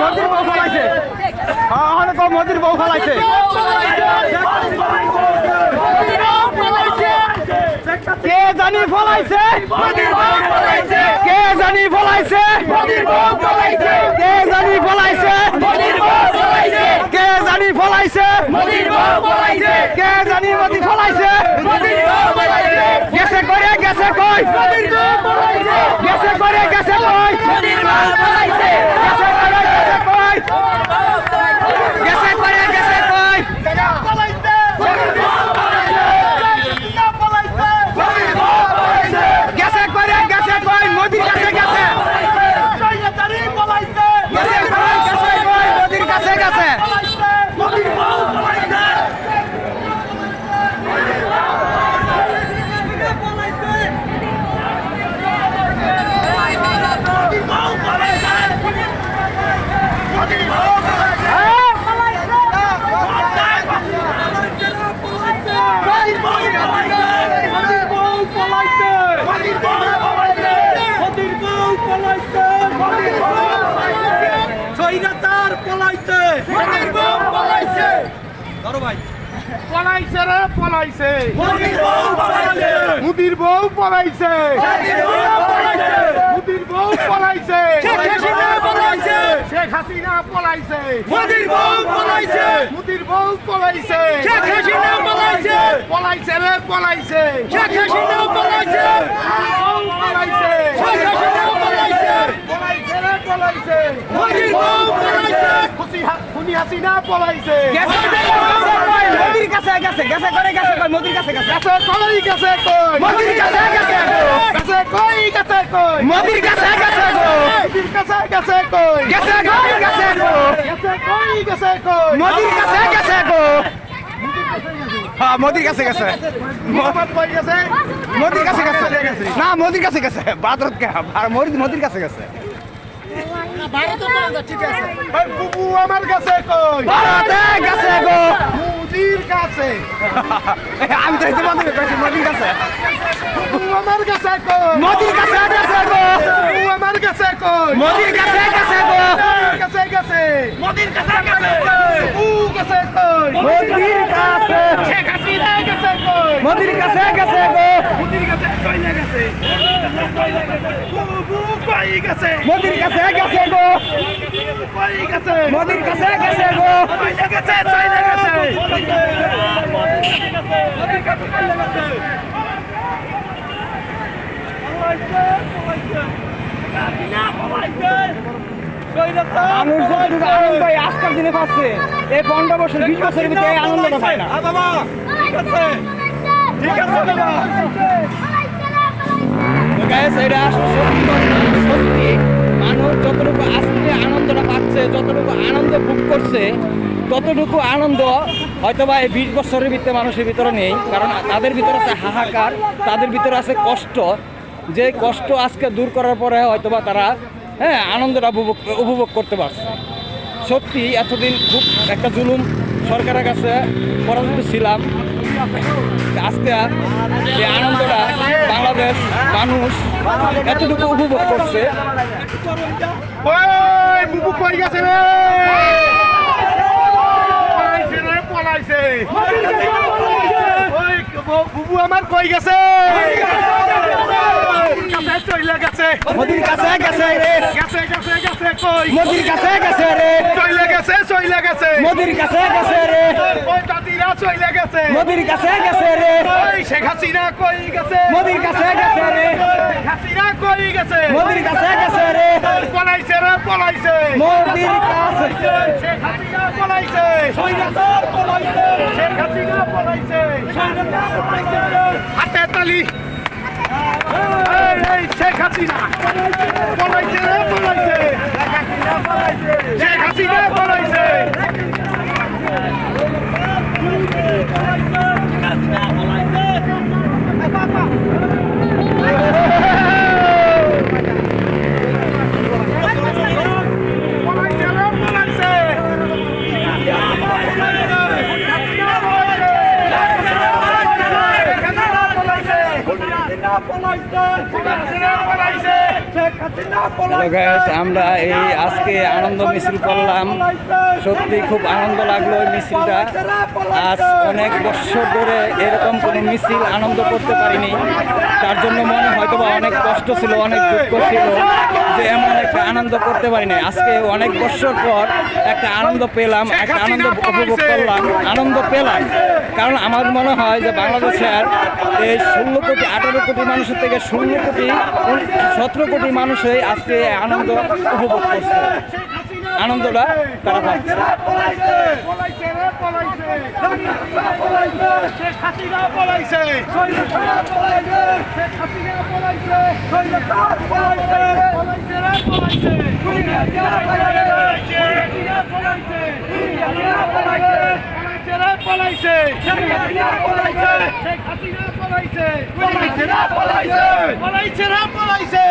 মোদির বউ ফলাইছে। হ্যাঁ অনেক মোদির বউ ফলাইছে? কে জানি ফলাইছে। কে জানি ফলাইছে কে জানি ফলাইছে কে জানি ফলাইছে কে জানি মোদি ফলাইছে? গেছে করে গেছে কই? গেছে করে গেছে কই গেছে করে গেছে কই গেছে করে গেছে কই গেছে করে গেছে কই মোদির কাছে গেছে গেছে কই গেছে কই মোদির কাছে গেছে সৈরাচার পলাইছে ধরো ভাই। পলাইছে রে পলাইছে। মোদির বউ পলাইছে। মুদির বউ পলাইছে। শেখ হাসিনা পলাইছে। মোদির বউ পলাইছে। মুদির বউ পলাইছে। শেখ হাসিনা পলাইছে। পলাইছে রে পলাইছে। শেখ হাসিনা পলাইছে। বউ পলাইছে। শেখ হাসিনা পলাইছে। পলাইছে রে পলাইছে। মোদির বউ পলাইছে। খুশি হা- খুনি হাসিনা পলাইছে গেছে কই মোদির কাছে গেছে গেছে করে গেছে কই মোদির কাছে গেছে গেছে কই গেছে কই মোদির কাছে গেছে গেছে কই গেছে কই মোদির কাছে গেছে গো মোদির কাছে গেছে কই গেছে কই গেছে গেছে কই গেছে কই মোদির কাছে গেছে গো হ্যাঁ মোদির কাছে গেছে কই মোদির কাছে গেছে না মোদির কাছে গেছে ভারত কে মোদির মোদির কাছে গেছে বুবু আমার কাছে কই? ভারতে গেছে গো। মুদির কাছে। আমি তো মোদির কাছে মোদির কাছে। বুবু আমার কাছে কই? মোদির কাছে গেছে গো। বুবু আমার কাছে কই? মোদির কাছে গেছে গো কাছে গেছে মোদির কাছে গেছে বুবু কাছে কই মোদির কাছে শেখ হাসিনা কাছে কই মোদির কাছে গেছে গো মুদির কাছে কইলে গেছে বুবু কই গেছে মোদির কাছে গেছে গো। কই গেছে মোদির কাছে গেছে গো। গেছে গেছে আনন্দ আজকাল দিনে পাচ্ছে এই পনেরো বছর বিশ বছরের ভিতরে এই পায় না। ঠিক আছে। ঠিক আছে মানুষ যতটুকু আনন্দটা পাচ্ছে, যতটুকু আনন্দ ভোগ করছে, ততটুকু আনন্দ হয়তো বা এই বিশ বছরের ভিতরে মানুষের ভিতরে নেই, কারণ তাদের ভিতরে আছে হাহাকার, তাদের ভিতরে আছে কষ্ট। যে কষ্ট আজকে দূর করার পরে হয়তো বা তারা হ্যাঁ আনন্দটা উপভোগ উপভোগ করতে পারছে। সত্যি, এতদিন খুব একটা জুলুম সরকারের কাছে পরাজিত ছিলাম। আজকে যে আনন্দটা মানুষ এতটুকু উপভোগ করছে। বুবু আমার কই গেছে? কাছে গেছে। মোদির কাছে গেছে রে। গেছে গেছে গেছে কই? মোদির কাছে গেছে রে। চইলে গেছে চইলে গেছে। মোদির কাছে গেছে রে। ওই দাদিরা চইলে গেছে। মোদির কাছে গেছে রে। ওই শেখ হাসিনা কই গেছে? মোদির কাছে গেছে রে। হাসিনা কই গেছে? মোদির কাছে গেছে রে। পলাইছে রে পলাইছে। মোদির কাছে। শেখ হাসিনা পলাইছে। সৈন্যদল পলাইছে শেখ হাসিনা পলাইছে সৈন্যদল পলাইছে হাতে তালি এই এই শেখ হাসিনা পলাইছে রে পলাইছে শেখ হাসিনা পলাইছে পলাইছে রে পলাইছে শেখ হাসিনা পলাইছে পলাইছে আমরা এই আজকে আনন্দ মিছিল করলাম। সত্যি খুব আনন্দ লাগল মিছিলটা। আজ অনেক বছর ধরে এরকম কোনো মিছিল আনন্দ করতে পারিনি। তার জন্য মনে হয়তো বা অনেক কষ্ট ছিল অনেক দুঃখ ছিল যে এমন একটা আনন্দ করতে পারিনি। আজকে অনেক বছর পর একটা আনন্দ পেলাম একটা আনন্দ উপভোগ করলাম আনন্দ পেলাম। কারণ আমার মনে হয় যে বাংলাদেশের এই ষোলো কোটি আঠারো কোটি মানুষের থেকে ষোলো কোটি সতেরো কোটি মানুষই আজকে আনন্দ উপভোগ করছে। আনন্দটা তারা পাচ্ছে? পলাইছে পলাইছে পলাইছে পলাইছে।